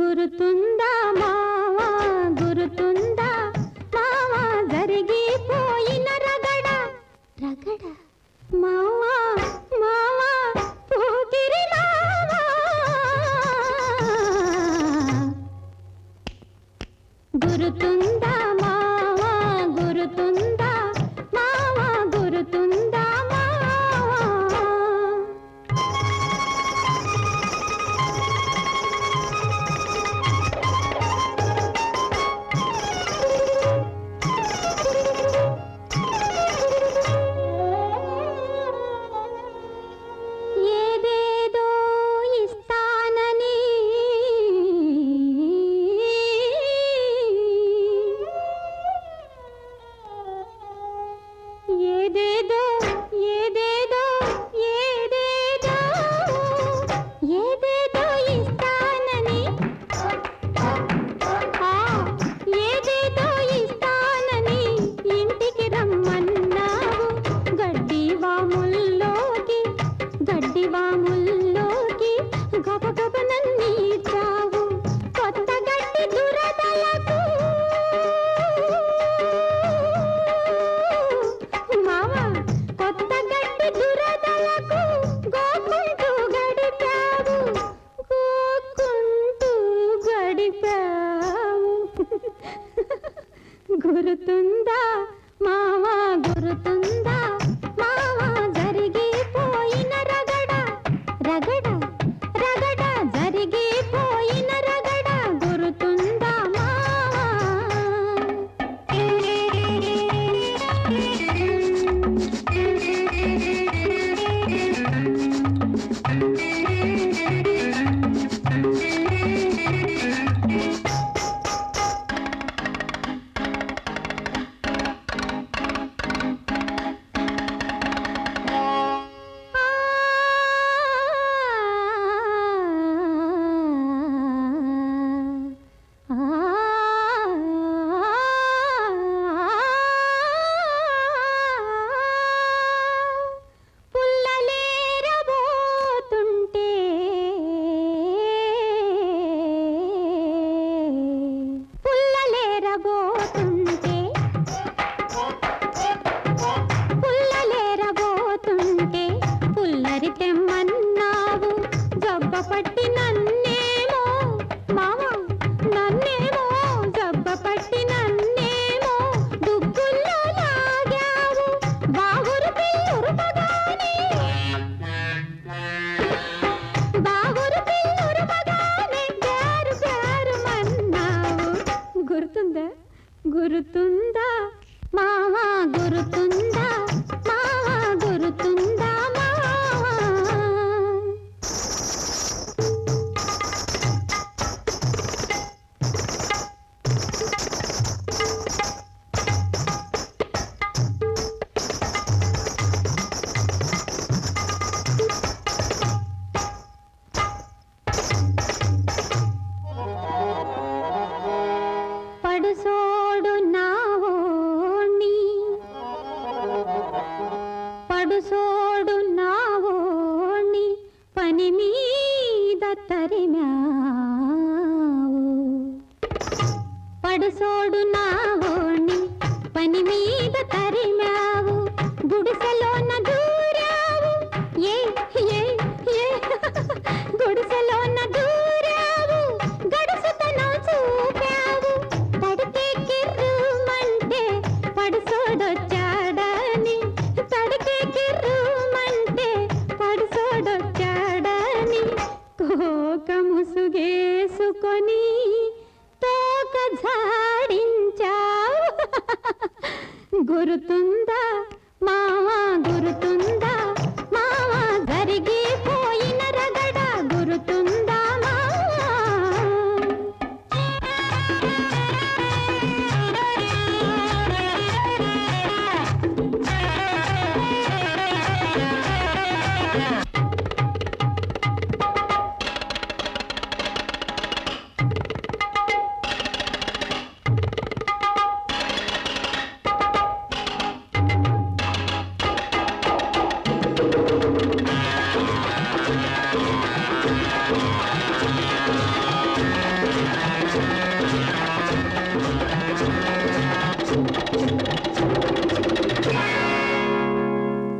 గురుతుందా మావా? గుర్తుందా గురుతుందా? మావా గురుతుందా? పడుసోడు నావోని పని మీద తరిమి గుర్తుందా?